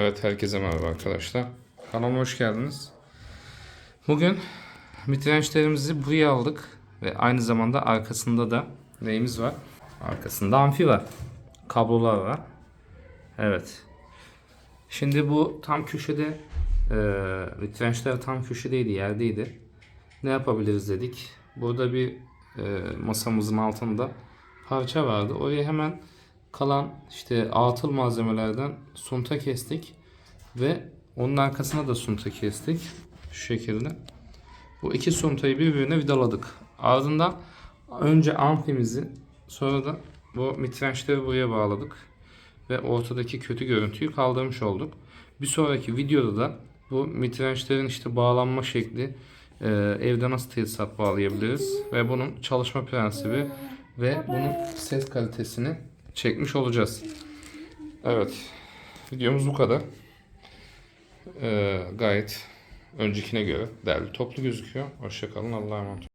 Evet herkese merhaba arkadaşlar. Kanalıma hoş geldiniz. Bugün mitrençlerimizi buraya aldık ve aynı zamanda arkasında da neyimiz var? Arkasında amfi var. Kablolar var. Evet. Şimdi bu tam köşede e, mitrençler tam köşedeydi, yerdeydi. Ne yapabiliriz dedik. Burada bir e, masamızın altında parça vardı. Oraya hemen kalan işte atıl malzemelerden sunta kestik ve onun arkasına da sunta kestik. Şu şekilde. Bu iki suntayı birbirine vidaladık. Ardından önce amfimizi sonra da bu mitrençleri buraya bağladık ve ortadaki kötü görüntüyü kaldırmış olduk. Bir sonraki videoda da bu mitrençlerin işte bağlanma şekli e, evde nasıl tesisat bağlayabiliriz ve bunun çalışma prensibi ve bunun ses kalitesini çekmiş olacağız. Evet. Videomuz bu kadar. Ee, gayet öncekine göre değerli toplu gözüküyor. Hoşçakalın. Allah'a emanet.